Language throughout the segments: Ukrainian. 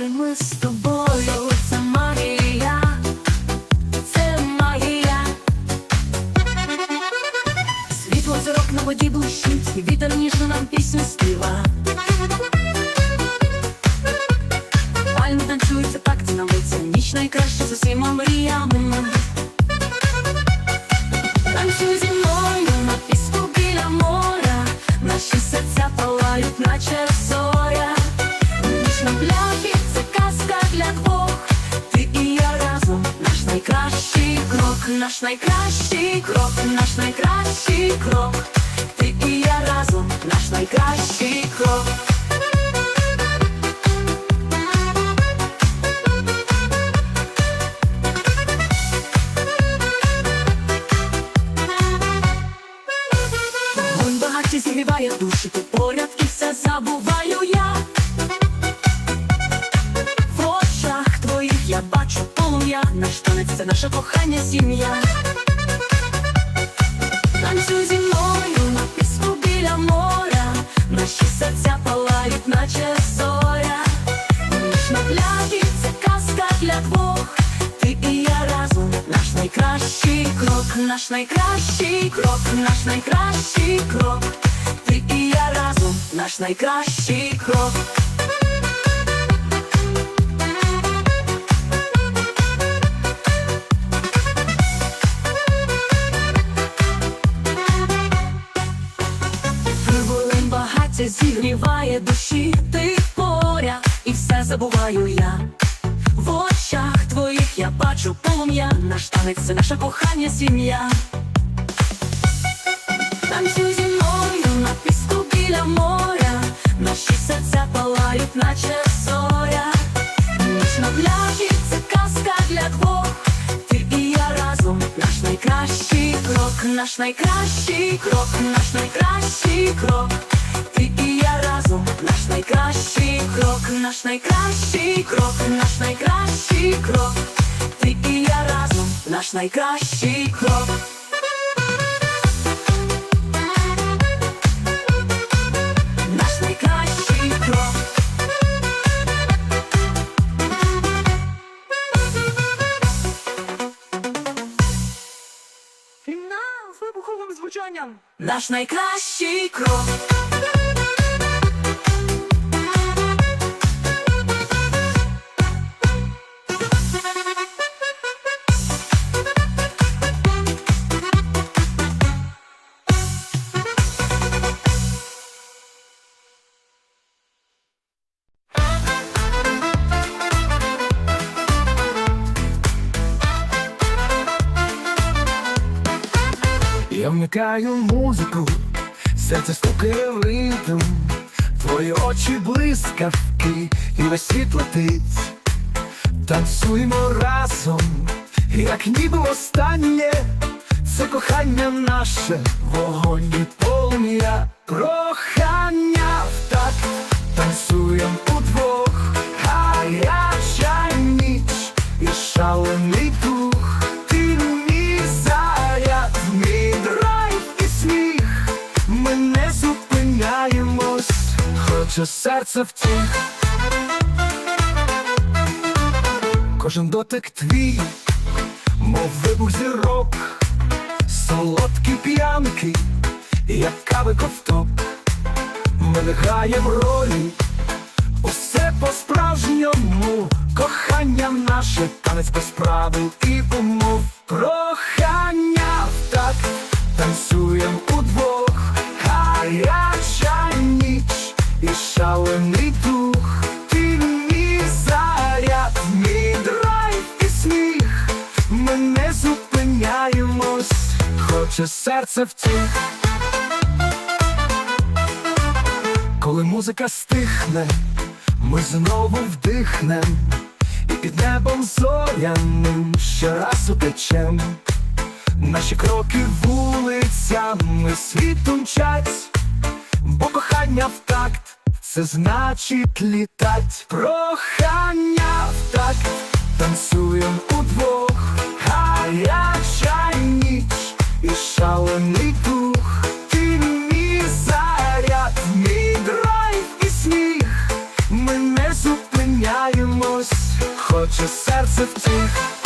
ми з тобою, наше кохання, сім'я. Танцюй зі мною на піску біля моря, наші серця палають, наче зоря. Ніч на пляжі це казка для двох. Ти і я разом, наш найкращий крок, наш найкращий крок, наш найкращий крок. Ти і я разом, наш найкращий крок. Багаття зігріває душі, ти поряд, і все забуваю я. В очах твоїх я бачу полум'я, наш танець це наше кохання, сім'я. Танцюй зі мною на піску біля моря, наші серця палають, наче зоря. Ніч на пляжі це казка для двох. Наш найкращий крок, наш найкращий крок, наш найкращий крок. Ти і я разом, наш найкращий крок, наш найкращий крок, наш найкращий крок. Ти і я разом, наш найкращий вибуховим звучанням. Наш найкращий крок. Вмикаю музику, серце стукає в ритм, твої очі блискавки, і весь світ летить. Танцюємо разом, як ніби останнє, це кохання наше, вогонь і полум'я, прохання в такт, танцюєм серце втіх. Кожен дотик твій, мов вибух зірок, солодкі п'янки, як кави ковток. Ми не ролі, серце втіх. Коли музика стихне, ми знову вдихнем, і під небом зоряним ще раз утечем. Наші кроки вулицями світу мчать, бо кохання в такт, це значить літать. Прохання в такт, танцюєм удвох, ніч і шалений дух, ти мій заряд, мій драйв і сміх, ми не зупиняємось, хоче серце втих.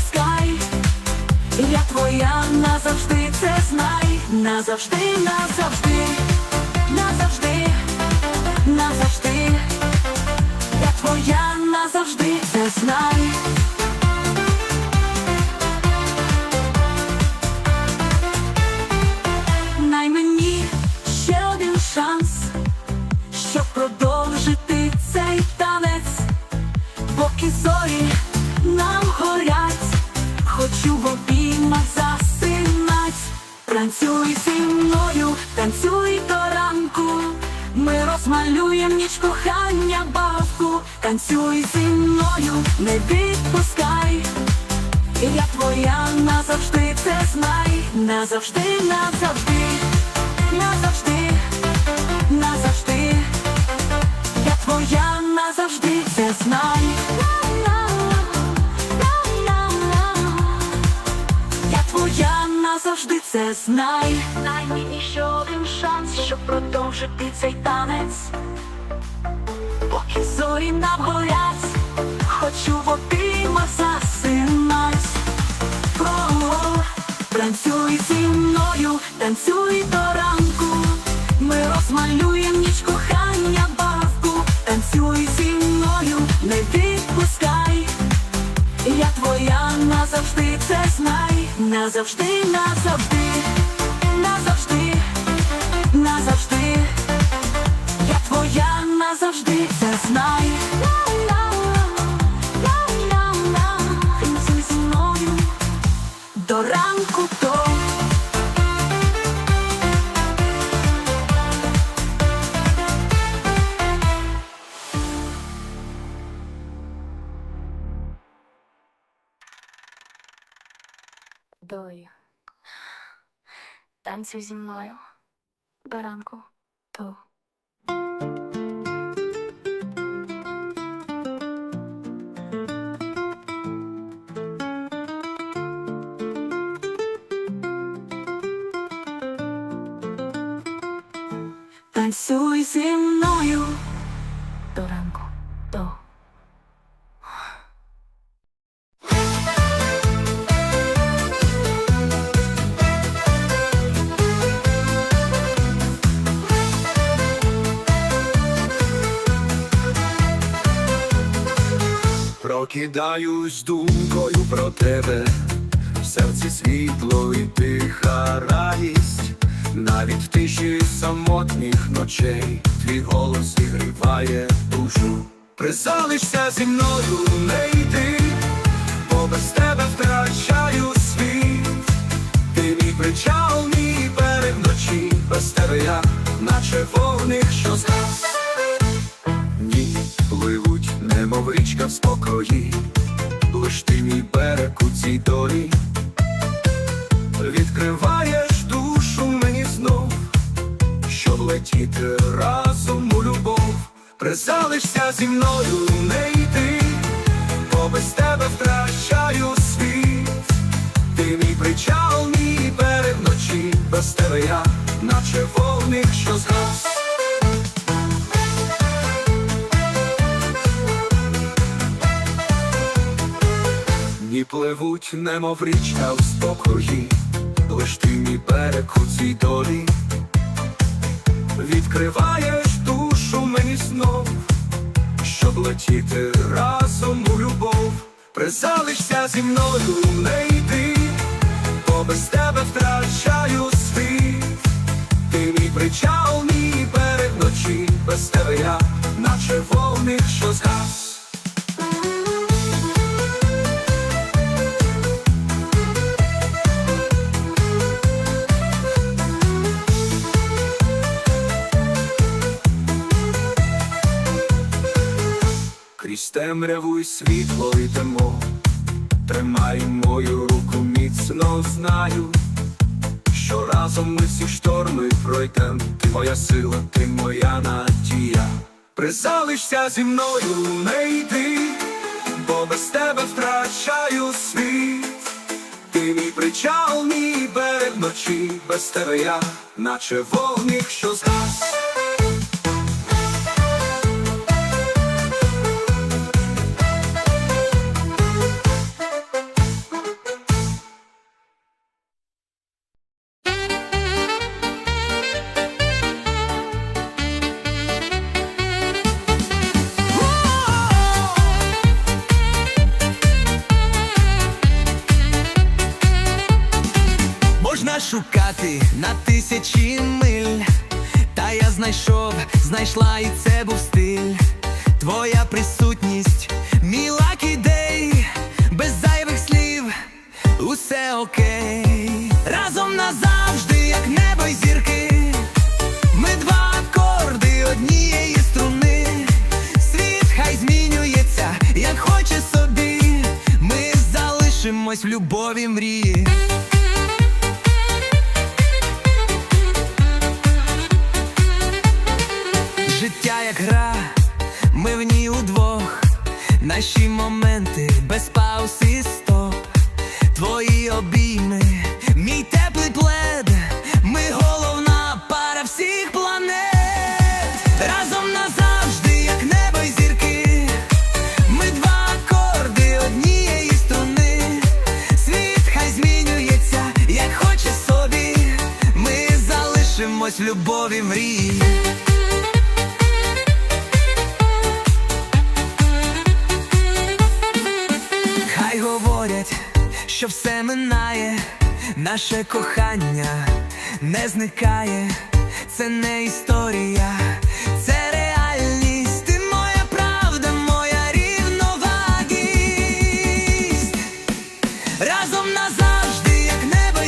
Відпускай. Я твоя назавжди, це знай, назавжди, назавжди, назавжди, назавжди. Я твоя назавжди, це знай. Най мені ще один шанс, щоб продовжити цей танець, поки зорі Танцюй зі мною, танцюй до ранку. Ми розмалюємо ніч кохання бабку, Танцюй зі мною, не відпускай. Я твоя назавжди, це знай, назавжди, назавжди, продовжити цей танець. Поки зорі нам горять, хочу в обіймах засинать. Танцюй зі мною, танцюй до ранку. Ми розмалюємо ніч кохання бавку. Танцюй зі мною, не відпускай. Я твоя назавжди, це знай, назавжди, назавжди, Танцюй зі мною. До ранку. Ту. Танцюй зі мною. Прокидаюсь думкою про тебе, в серці світло і тиха радість, навіть в тиші самотніх ночей, твій голос зігріває душу. Призалишся зі мною, не йди, бо без тебе втрачаю світ. Ти мій причал, мій берег вночі, без тебе я, наче вогник, що згас. Немов в спокої, лиш ти мій берег у цій долі, відкриваєш душу мені знов, щоб летіти разом у любов, призалишся зі мною, не йди, бо без тебе втрачаю світ. Ти мій причал, мій берег вночі, без тебе я, наче вогник, що згас. Дні пливуть, немов річка в спокої, лиш ти мій берег у цій долі. Відкриваєш душу мені знов, щоб летіти разом у любов, призалишся зі мною, не йди, бо без тебе втрачаю світ. Ти мій причал, мій берег вночі, без тебе я, наче вогник, що згас. Крізь темряву й світло йдемо, тримай мою руку міцно знаю, що разом ми всі шторми пройдем, ти моя сила, ти моя надія. Призалишся зі мною, не йди, бо без тебе втрачаю світ. Ти мій причал, мій берег вночі, без тебе я, наче вогник, що згас. Знайшов, знайшла і це був стиль. Твоя присутність, мій лакі дей, без зайвих слів, усе окей. Разом назавжди, як небо й зірки. Ми два акорди однієї струни. Світ хай змінюється, як хоче собі. Ми залишимось в любові мрії. Наші моменти. Без пауз і стоп, твої обійми, мій теплий плед, ми головна пара всіх планет, разом назавжди, як небо й зірки, ми два акорди однієї струни, світ хай змінюється, як хоче собі, ми залишимось любові мрії. Говорять, що все минає, наше кохання не зникає, це не історія, це реальність, ти моя правда, моя рівновагість. Разом назавжди, як небо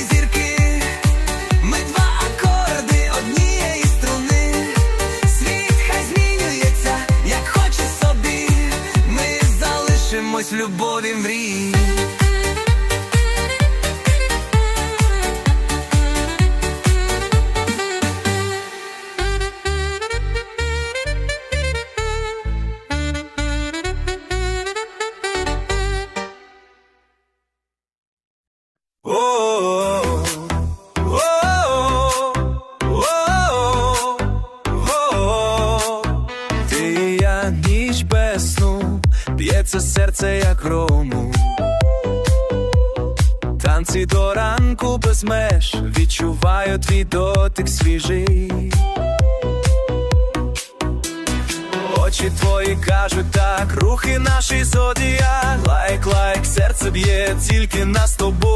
твій дотик свіжий. Очі твої кажуть так, рухи наші зодія, лайк, лайк, серце б'є, тільки нас тобою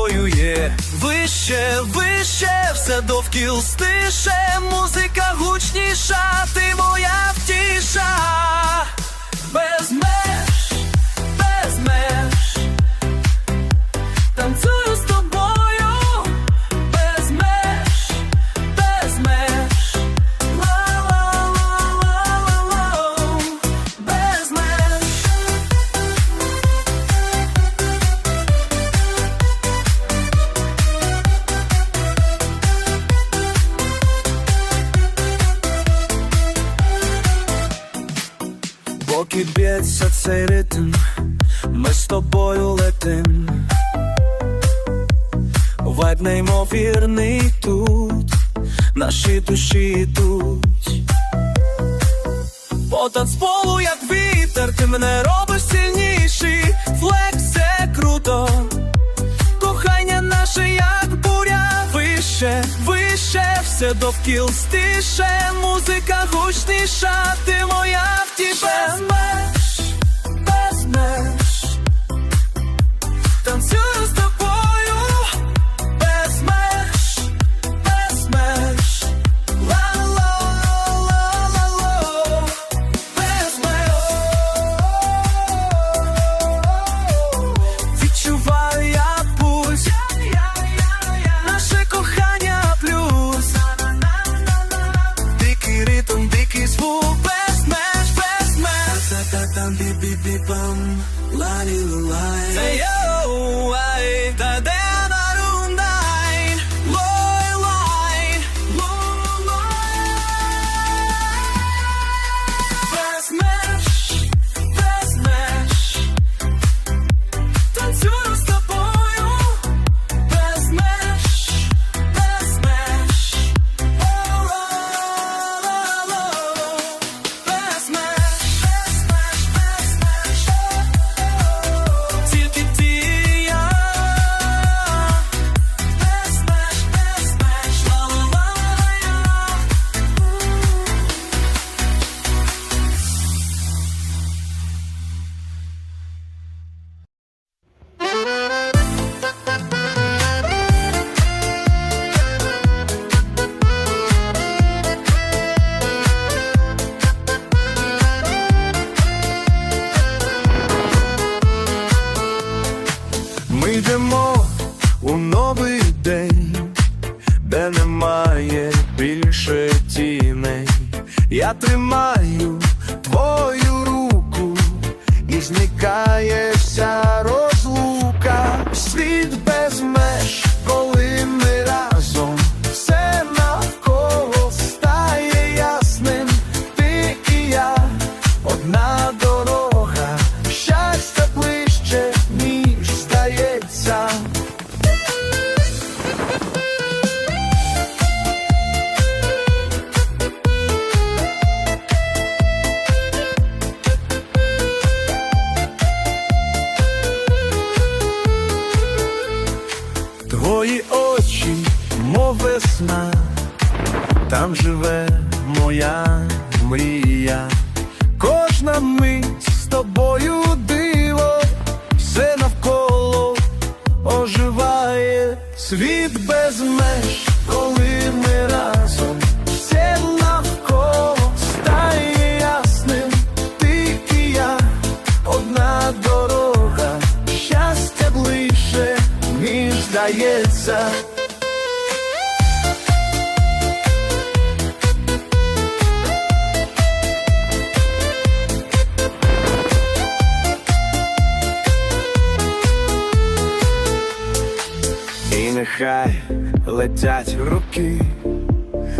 летять руки,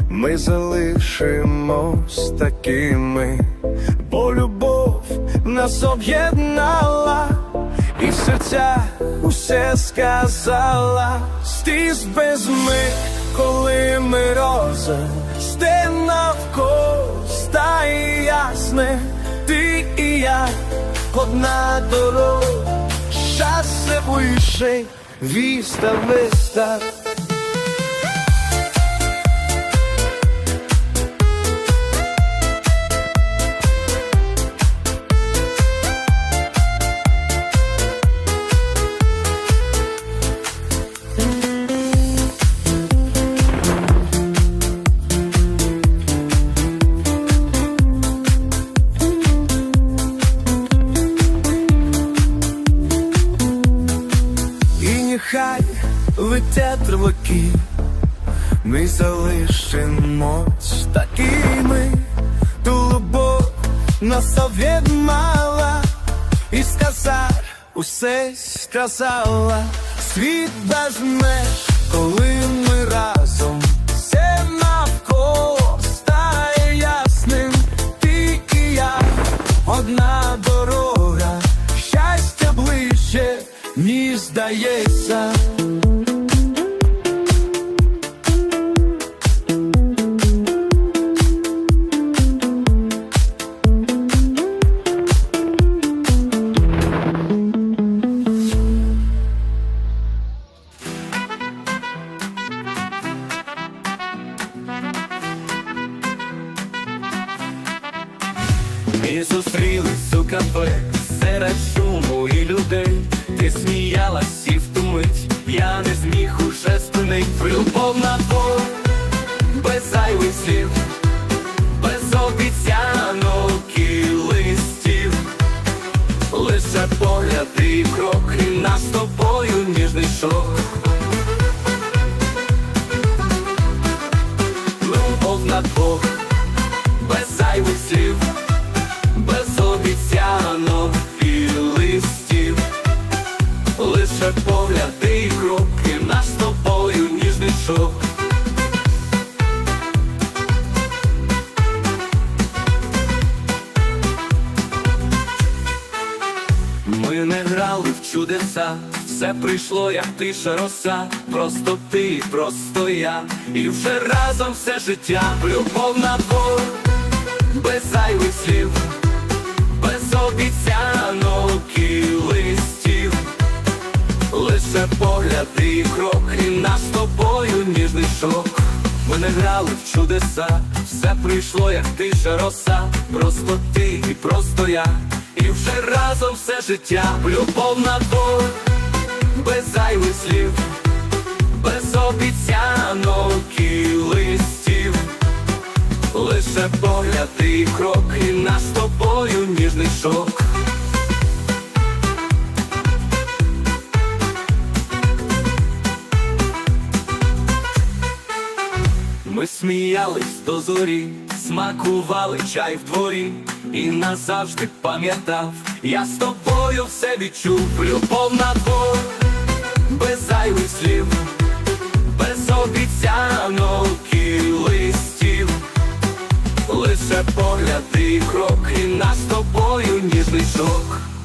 ми залишимось такими, бо любов нас об'єднала, і в серця усе сказала, стіс без ми, коли ми роза, сте навколо стає ясне, ти і я одна дорога, щас не вишень. Vista, Красава світ без меж, коли ми разом все навколо стає ясним, ти і я одна дорога, щастя ближче, ніж здається. Прийшло, як тиша роса, просто ти, просто я, і вже разом все життя, любов на двох, без зайвих слів, без обіцянок і листів, лише погляди і кроки, наш з тобою ніжний шок. Ми не грали в чудеса, все прийшло, як тиша роса, просто ти і просто я, і вже разом все життя, любов на двох, без зайвих слів, без обіцянок і листів, лише погляди і кроки, наш з тобою ніжний шок. Ми сміялись до зорі, смакували чай в дворі, і назавжди пам'ятав, я з тобою все відчув, любов на двох, без зайвих слів, без обіцянок і листів, лише погляди і кроки, нас тобою ніжний шок.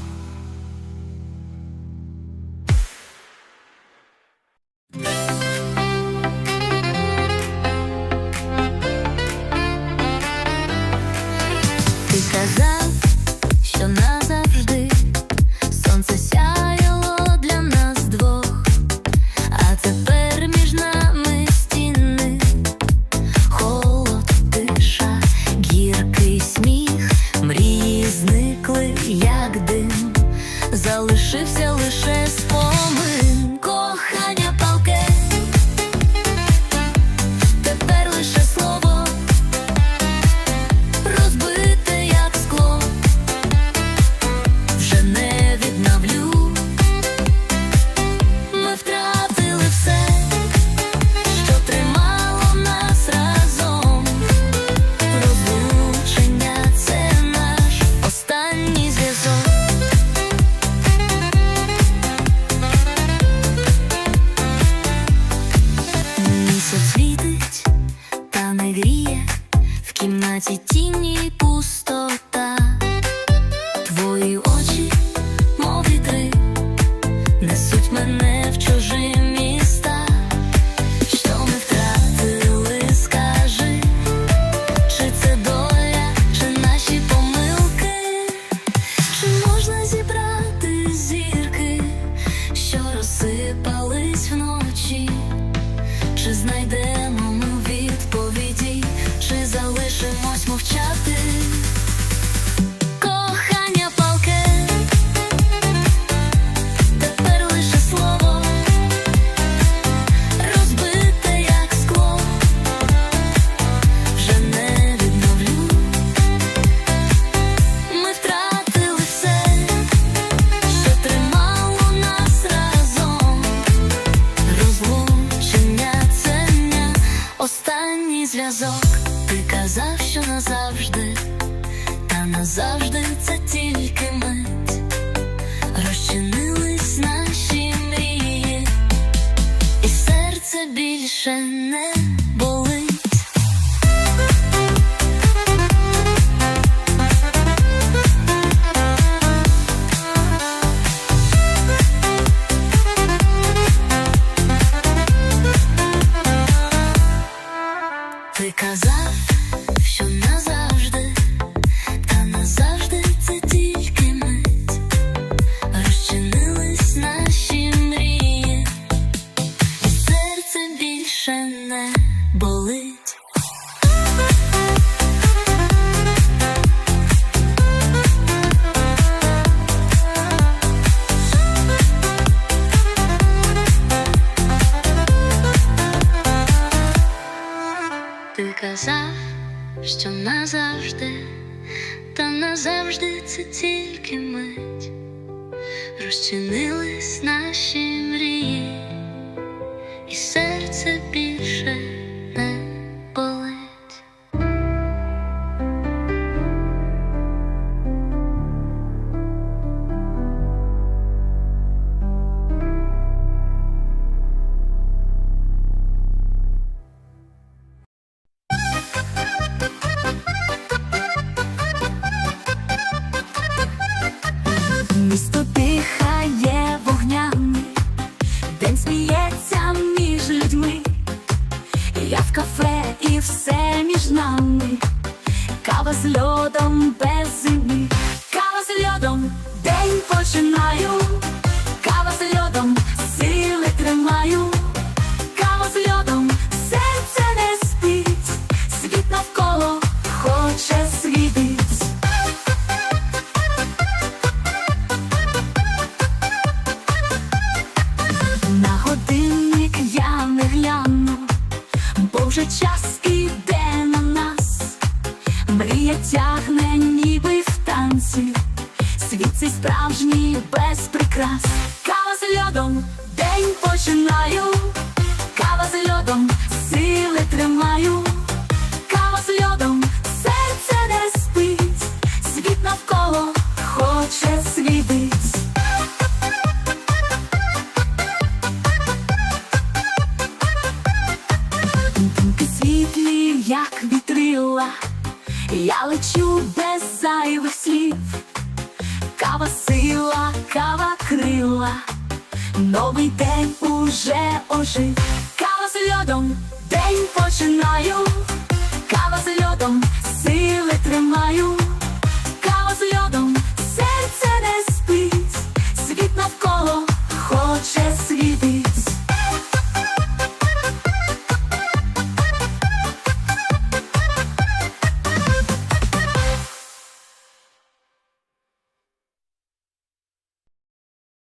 Більше не більше не болить. Ти казав, що назавжди, та назавжди це тільки мить розчинила.